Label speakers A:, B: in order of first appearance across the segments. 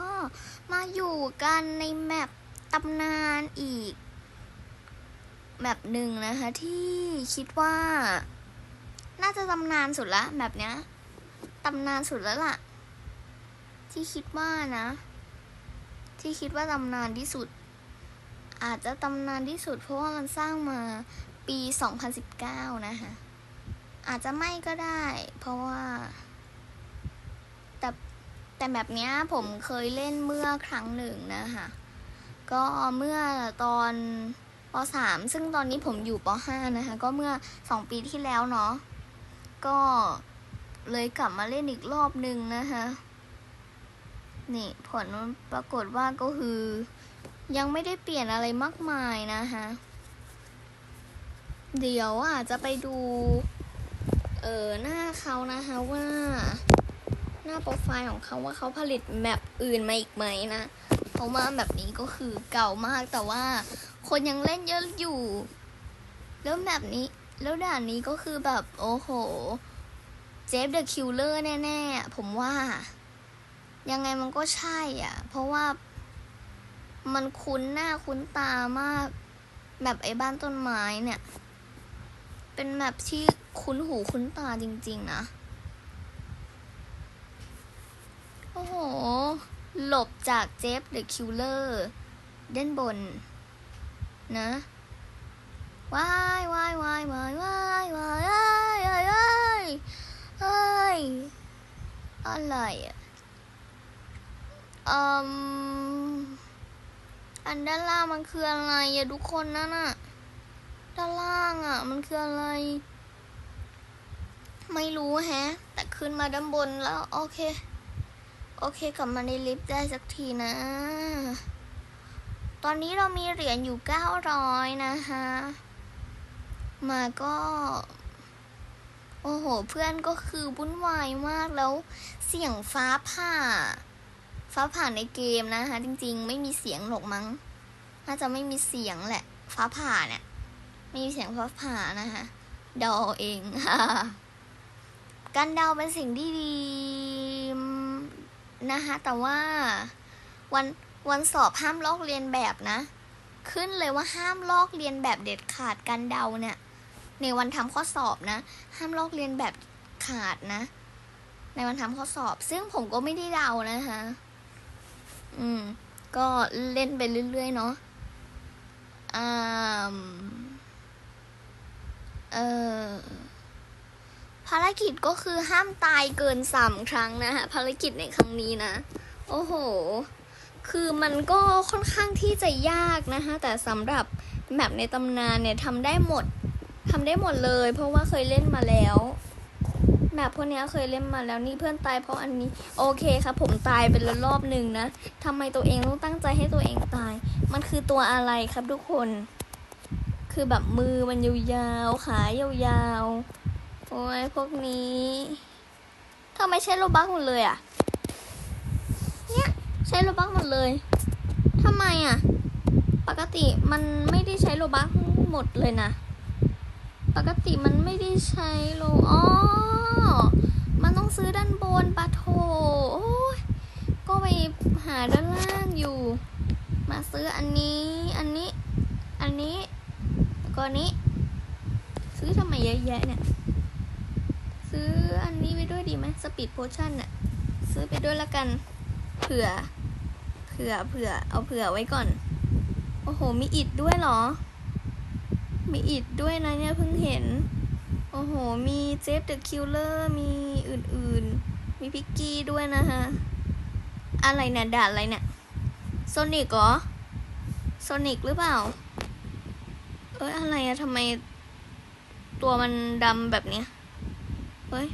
A: ก็มาอยู่กันในแมปตำนานอีก แมปหนึ่งนะคะที่คิดว่า น่าจะตำนานสุดละแบบเนี้ยตำนานสุดแล้วล่ะ ที่คิดว่านะ ที่คิดว่าตำนานที่สุด อาจจะตำนานที่สุด เพราะว่ามันสร้างมาปี 2019 นะคะอาจจะไม่ก็ได้ เพราะว่า แต่แบบเนี้ยผมเคยเล่นเมื่อครั้งหนึ่งนะคะก็เมื่อตอนป .3 ซึ่งตอนนี้ผมอยู่ป .5 นะคะ ก็เมื่อ 2 ปีที่แล้วเนาะก็เลยกลับมาเล่นอีกรอบหนึ่งนะคะนี่ผลปรากฏว่าก็คือ ยังไม่ได้เปลี่ยนอะไรมากมายนะคะเดี๋ยวอาจจะไปดู เออหน้าเขานะคะว่า หน้าโปรไฟล์ของเขาว่าเขาผลิตแมปอื่นมาอีกไหมนะ เพราะว่าแบบนี้ก็คือเก่ามากแต่ว่าคนยังเล่นเยอะอยู่ แล้วแบบนี้ แล้วด่านนี้ก็คือแบบโอ้โห เจฟเดอะคิลเลอร์แน่ๆ ผมว่า ยังไงมันก็ใช่อะ เพราะว่ามันคุ้นหน้าคุ้นตามาก แบบไอ้บ้านต้นไม้เนี่ย เป็นแบบที่คุ้นหูคุ้นตาจริง ๆ นะ โอ้โห หลบจากเจฟเดอะคิวเลอร์เด้นบน นะวายวายวายวายวายวายเอ้ยเอ้ยเอ้ยเอ้ยอะไรอะอืมอันด้านล่างมันคืออะไรอะทุกคนนั่นอะด้านล่างอะมันคืออะไร ไม่รู้แฮะ แต่ขึ้นมาด้านบนแล้ว โอเค โอเคกลับมาในลิฟต์ได้สักทีนะ ตอนนี้เรามีเหรียญอยู่900นะคะ มาก็ โอ้โห เพื่อนก็คือวุ่นวายมากแล้วเสียงฟ้าผ่า ฟ้าผ่าในเกมนะคะ จริงๆ ไม่มีเสียงหรอกมั้ง น่าจะไม่มีเสียงแหละ ฟ้าผ่าเนี่ยไม่มีเสียงฟ้าผ่านะคะดาเอเองการเดาเป็นสิ่งที่ดี นะคะแต่ว่าวันวันสอบห้ามลอกเรียนแบบนะ ขึ้นเลยว่าห้ามลอกเรียนแบบเด็ดขาดการเดาเนี่ย ในวันทำข้อสอบนะ ห้ามลอกเรียนแบบขาดนะ ในวันทำข้อสอบ ซึ่งผมก็ไม่ได้เดานะคะ อืม ก็เล่นไปเรื่อยๆเนาะอ่าเออ ภารกิจก็คือห้ามตายเกินสามครั้งนะคะภารกิจในครั้งนี้นะ โอ้โห คือมันก็ค่อนข้างที่จะยากนะคะแต่สำหรับแมปในตำนานเนี่ยทำได้หมดทำได้หมดเลย เพราะว่าเคยเล่นมาแล้วแมปพวกนี้เคยเล่นมาแล้วนี่เพื่อนตายเพราะอันนี้โอเคครับผมตายเป็นรอบหนึ่งนะทำไมตัวเองต้องตั้งใจให้ตัวเองตาย มันคือตัวอะไรครับทุกคน คือแบบมือมันยาวๆขายาวๆ โอ้ยพวกนี้ทำไมใช้โลบักหมดเลยอะ เนี่ยใช้โลบักหมดเลยทำไมอะ ปกติมันไม่ได้ใช้โลบักหมดเลยนะ ปกติมันไม่ได้ใช้โลอ๋อ มันต้องซื้อด้านบนปะโถโอ้ยก็ไปหาด้านล่างอยู่ มาซื้ออันนี้ อันนี้ อันนี้แล้วก็อันนี้ ซื้อทำไมเยอะแยะเนี่ย ซื้ออันนี้ไปด้วยดีไหมสปีดโพชั่นน่ะซื้อไปด้วยละกัน เผื่อ เผื่อ เผื่อ เอาเผื่อไว้ก่อน โอ้โห มีอิดด้วยเหรอ มีอิดด้วยนะเนี่ยเพิ่งเห็น โอ้โห มีเจฟเดอะคิลเลอร์ มีอื่นๆ มีพิกกี้ด้วยนะคะอะไรเนี่ยด่าอะไรเนี่ยโซนิกเหรอโซนิกหรือเปล่า เอ้ยอะไรอะทำไมตัวมันดำแบบเนี้ย เฮ้ย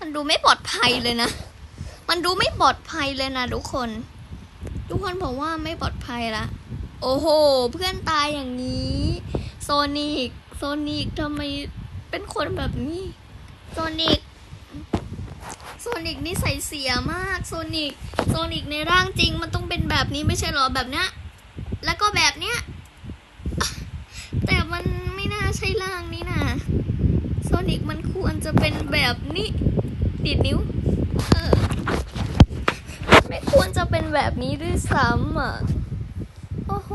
A: มันดูไม่ปลอดภัยเลยนะ มันดูไม่ปลอดภัยเลยนะทุกคน ทุกคนผมว่าไม่ปลอดภัยละ โอ้โห เพื่อนตายอย่างนี้ โซนิก โซนิกทำไมเป็นคนแบบนี้ โซนิก โซนิกนี่ใส่เสียมาก โซนิก โซนิกในร่างจริงมันต้องเป็นแบบนี้ไม่ใช่หรอแบบเนี้ย แล้วก็แบบเนี้ย แต่มันไม่น่าใช่ร่างนี้นะ โซนิกมันควรจะเป็นแบบนี้ดีดนิ้ว เออ ไม่ควรจะเป็นแบบนี้ด้วยซ้ำอะ โอ้โห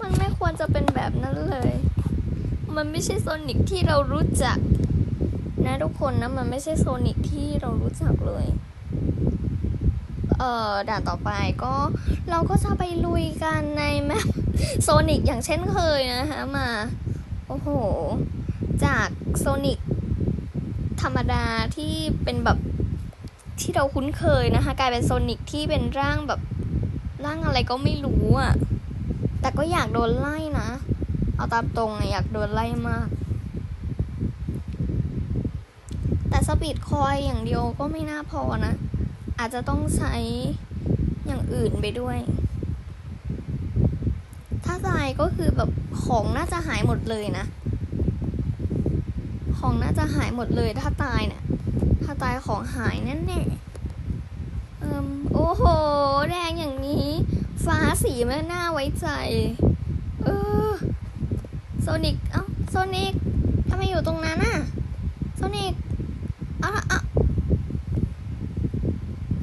A: มันไม่ควรจะเป็นแบบนั้นเลย มันไม่ใช่โซนิกที่เรารู้จัก นะทุกคนนะ มันไม่ใช่โซนิกที่เรารู้จักเลยเอ่อด่านต่อไปก็เราก็จะไปลุยกันในแมปโซนิกอย่างเช่นเคยนะคะมา อ้โห จากโซนิกธรรมดาที่เป็นแบบที่เราคุ้นเคยนะคะ กลายเป็นโซนิกที่เป็นร่างแบบร่างอะไรก็ไม่รู้อะ่ะ แต่ก็อยากโดนไล่นะ เอาตามตรงอะอยากโดนไล่มาก แต่สปีดคอยอย่างเดียวก็ไม่น่าพอนะ อาจจะต้องใช้อย่างอื่นไปด้วยถ้าตาย ก็คือแบบของน่าจะหายหมดเลยนะ ของน่าจะหายหมดเลยถ้าตายเนี่ย ถ้าตายของหายแน่แน่เอิมโอ้โห แดงอย่างนี้ ฟ้าสีไม่น่าไว้ใจ เออโซนิก เอ้าโซนิกทำไมอยู่ตรงนั้นน่ะโซนิกเอาละอะ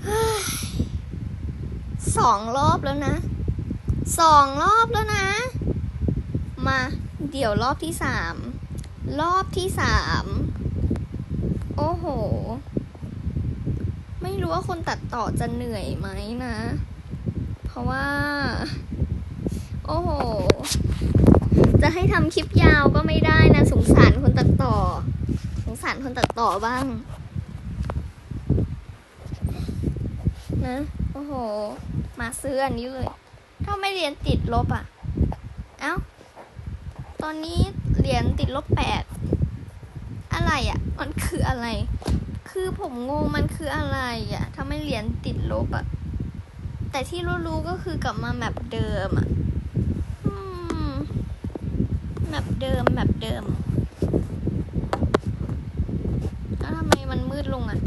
A: เฮ้ยสองรอบแล้วนะ สองรอบแล้วนะ มาเดี๋ยวรอบที่สามรอบที่สามโอ้โห ไม่รู้ว่าคนตัดต่อจะเหนื่อยไหมนะ เพราะว่า โอ้โห จะให้ทำคลิปยาวก็ไม่ได้นะ สงสารคนตัดต่อ สงสารคนตัดต่อบ้าง นะ โอ้โห มาซื้ออันนี้เลย ถ้าไม่เรียนติดลบอะ เอ้า ตอนนี้เหรียญติดลบแปด อะไรอะ่ะ มันคืออะไร คือผมงงมันคืออะไรอะ่ะทำไมเหรียญติดลบอะ่ะ แต่ที่รู้ๆก็คือกลับมาแมปเดิมอะ่ะแมปเดิมแมปเดิม แล้วทำไมมันมืดลงอะ่ะ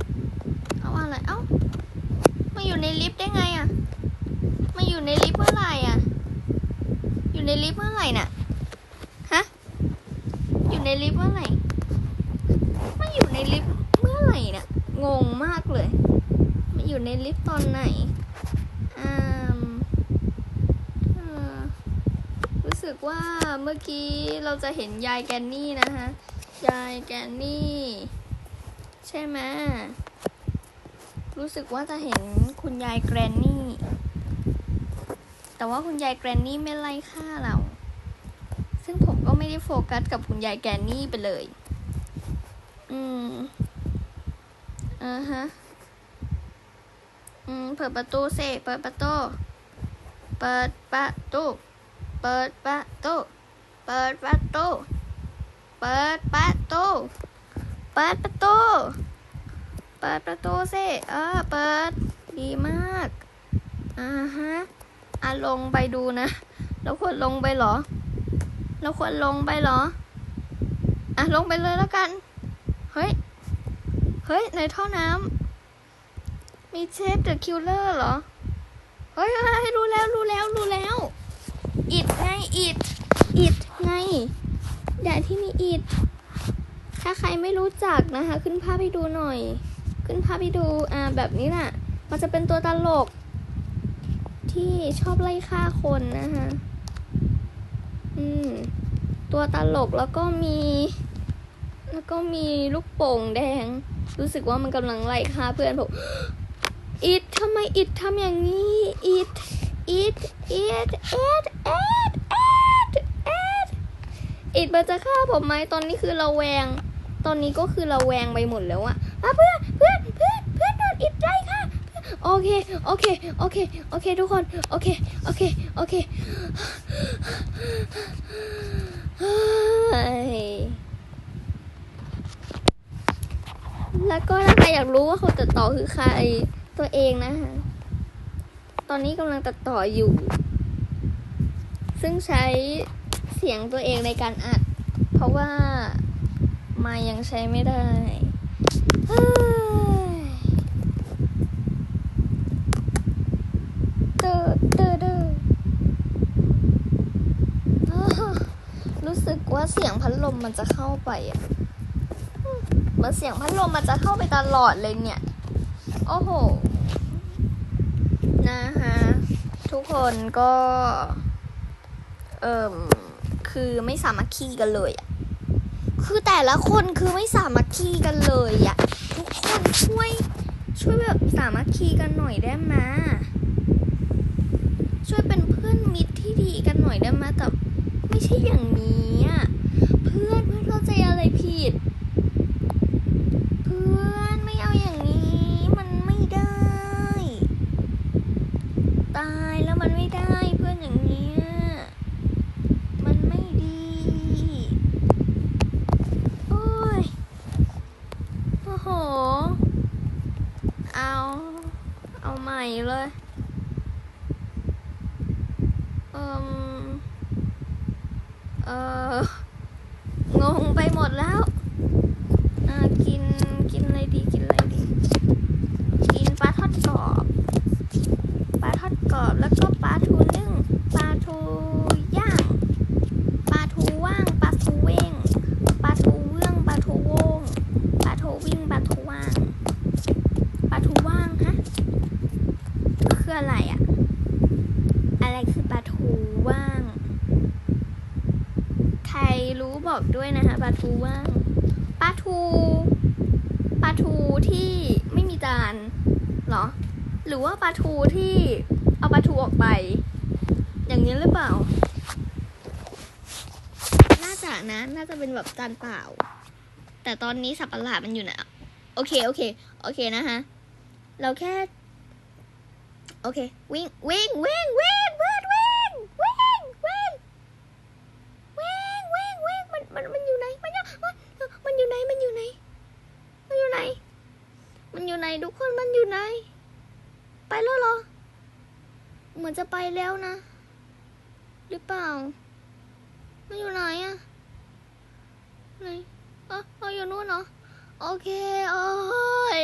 A: เอาอะไร เอ้า มาอยู่ในลิฟต์ได้ไงอะ่ะ อยู่ในลิฟต์เมื่อไหร่อะ อยู่ในลิฟต์เมื่อไหร่น่ะ ฮะ อยู่ในลิฟต์เมื่อไหร่มาอยู่ในลิฟต์เมื่อไหร่เนี่ยงงมากเลย มาอยู่ในลิฟต์ตอนไหนอ่ามอ่อรู้สึกว่าเมื่อกี้เราจะเห็นยายแกนนี่นะคะ ยายแกนนี่ ใช่ไหมรู้สึกว่าจะเห็นคุณยายแกรนนี่ แต่ว่าคุณยายแกรนนี่ไม่ไล่ฆ่าเรา ซึ่งผมก็ไม่ได้โฟกัสกับคุณยายแกรนนี่ไปเลย อืมอ่าฮะ อืม เปิดประตูเซเปิดประตู เปิดประตู เปิดประตู เปิดประตู เปิดประตู เปิดประตู เปิดประตูสิเออ เปิด ดีมาก อ่าฮะ อะลงไปดูนะแล้วควรลงไปเหรอ เราควรลงไปเหรอ อะลงไปเลยแล้วกัน เฮ้ย เฮ้ย ในท่อน้ำ มีเชฟเดอะคิลเลอร์เหรอ เฮ้ยเฮ้รู้แล้วรู้แล้วรู้แล้วอิดไงอิดอิดไงด่าที่มีอิดถ้าใครไม่รู้จักนะคะ ขึ้นภาพให้ดูหน่อย ขึ้นภาพให้ดูอ่าแบบนี้น่ะ มันจะเป็นตัวตลก ที่ชอบไล่ฆ่าคนนะคะอืม ตัวตลกแล้วก็มี แล้วก็มีลูกโป่งแดง รู้สึกว่ามันกำลังไล่ฆ่าเพื่อนผมอิดทำไมอิดทำอย่างนี้อิดอิดอิดอ็ดอ็ดอ็ดอ็ดอิดมันจะฆ่าผมไหมตอนนี้คือเราแวง ตอนนี้ก็คือเราแวงไปหมดแล้วอะอะเพื่อนเพื่อน โอเค โอเค โอเค โอเค ทุกคน โอเค โอเค โอเคแล้วก็ถ้าใครอยากรู้ว่าคนตัดต่อคือใครตัวเองนะคะ ตอนนี้กำลังตัดต่ออยู่ ซึ่งใช้เสียงตัวเองในการอัด เพราะว่ามายังใช้ไม่ได้เฮ้ย เตอเตอเดออ้าวรู้สึก ว่าเสียงพัดลมมันจะเข้าไปอะเหมือนเสียงพัดลมมันจะเข้าไปตลอดเลยเนี่ย โอ้โห นะคะทุกคนก็ เอ่มคือไม่สามัคคีกันเลยอะคือแต่ละคนคือไม่สามัคคีกันเลยอะทุกคนช่วย ช่วยแบบสามัคคีกันหน่อยได้ไหมช่วยเป็นเพื่อนมิตรที่ดีกันหน่อยได้ไหมแต่ไม่ใช่อย่างนี้อะ เพื่อนเพื่อนเข้าใจอะไรผิด เพื่อนไม่เอาอย่างนี้ มันไม่ได้ ตายแล้วมันไม่ได้เพื่อนอย่างนี้ มันไม่ดี โอ้ย โอ้โห เอา เอาใหม่เลย เอ่มเอองงไปหมดแล้ว อ่ากิน กินอะไรดี กินอะไรดี กินปลาทอดกรอบ ปลาทอดกรอบแล้วก็ปลาทูนึ่ง ปลาทูย่าง ปลาทูว่าง ปลาทูเว้ง ปลาทูเรื่องปลาทูโว่ง ปลาทูวิ่ง ปลาทูว่าง ปลาทูว่างฮะ คืออะไรอะอะไรคือปลาทูว่าง ใครรู้บอกด้วยนะคะปลาทูว่าง ปลาทู ปลาทูที่ไม่มีจานเหรอ หรือว่า ปลาทูที่เอาปลาทูออกไป อย่างนี้หรือเปล่า น่าจะนะ น่าจะเป็นแบบจานเปล่า แต่ตอนนี้สับปะหลาดมันอยู่นะโอเคโอเค โอเคนะคะเราแค่ โอเค วิ่งวิ่งวิ่งวิ่งวิ่งวิ่งวิ่งวิ่งวิ่งวิ่งวิ่งมันมันมันอยู่ไหนมันอยู่มันอยู่ไหนมันอยู่ไหนมันอยู่ไหนมันอยู่ไหนทุกคนมันอยู่ไหน ไปแล้วเหรอ เหมือนจะไปแล้วนะ หรือเปล่า มันอยู่ไหนอะไหนอ๋ออ๋อยู่นู่นเหรอ โอเค โอ้ย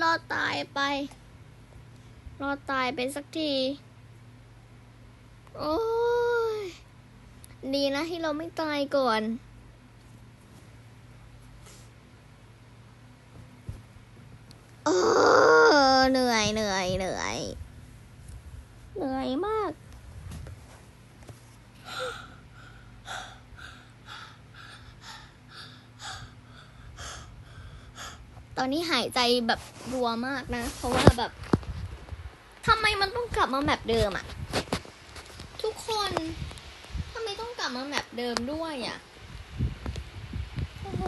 A: รอดตายไป รอดตายไปสักที โอ้ย ดีนะที่เราไม่ตายก่อนเออ เหนื่อยเหนื่อยเหนื่อยเหนื่อยมากตอนนี้หายใจแบบรัวมากนะ เพราะว่าแบบทำไมมันต้องกลับมาแบบเดิมอะทุกคนทำไมต้องกลับมาแบบเดิมด้วยอะโอ้โห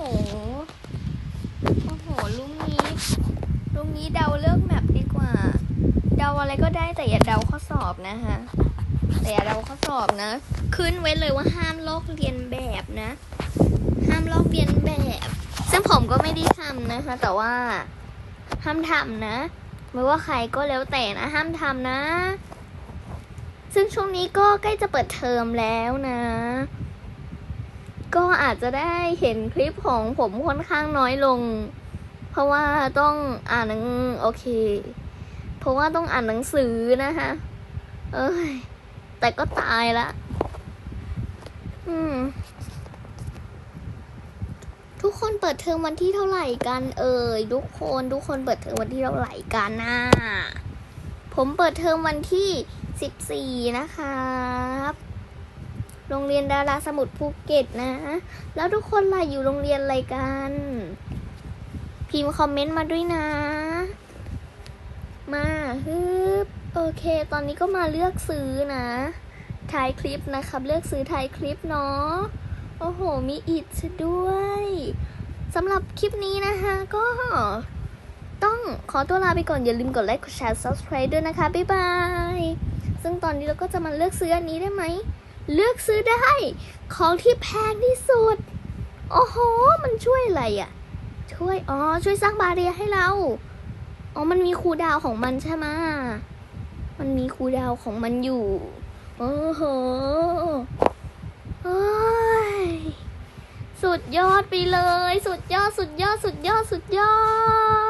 A: โอ้โหลุงนี้ ลุงนี้เดาเลือกแมปดีกว่า เดาอะไรก็ได้แต่อย่าเดาข้อสอบนะคะแต่อย่าเดาข้อสอบนะ ขึ้นไว้เลยว่าห้ามลอกเรียนแบบนะ ห้ามลอกเรียนแบบ ซึ่งผมก็ไม่ได้ทำนะคะ แต่ว่าห้ามทำนะ ไม่ว่าใครก็แล้วแต่นะ ห้ามทำนะ ซึ่งช่วงนี้ก็ใกล้จะเปิดเทอมแล้วนะ ก็อาจจะได้เห็นคลิปของผมค่อนข้างน้อยลง ราะว่าต้องอ่านหนังโอเค เพราะว่าต้องอ่านหนังสือนะคะเอ้ย แต่ก็ตายละ อืม ทุกคนเปิดเทอมวันที่เท่าไหร่กัน เอ่ยทุกคนทุกคนเปิดเทอมวันที่เท่าไหร่กันนะผมเปิดเทอมวันที่สิบสี่นะครับโรงเรียนดาราสมุทรภูเก็ตนะ แล้วทุกคนล่ะอยู่โรงเรียนอะไรกัน พิมพ์คอมเมนต์มาด้วยนะ มาฮึบโอเค ตอนนี้ก็มาเลือกซื้อนะถ่ายคลิปนะครับ เลือกซื้อถ่ายคลิปเนาะ โอ้โห มีอิดซะด้วยสำหรับคลิปนี้นะคะก็ต้องขอตัวลาไปก่อนอย่าลืมกดไลค์กดแชร์ subscribe ด้วยนะคะ บ๊ายบาย ซึ่งตอนนี้เราก็จะมาเลือกซื้ออันนี้ได้ไหม เลือกซื้อได้ ของที่แพงที่สุด โอ้โห มันช่วยอะไรอะ่ะ ช่วย อ๋อ ช่วยสร้างบาเรียให้เรา อ๋อ มันมีคูดาวของมันใช่ไหมมันมีคูดาวของมันอยู่ โอ้โหโอยสุดยอดไปเลย สุดยอด สุดยอด สุดยอด สุดยอด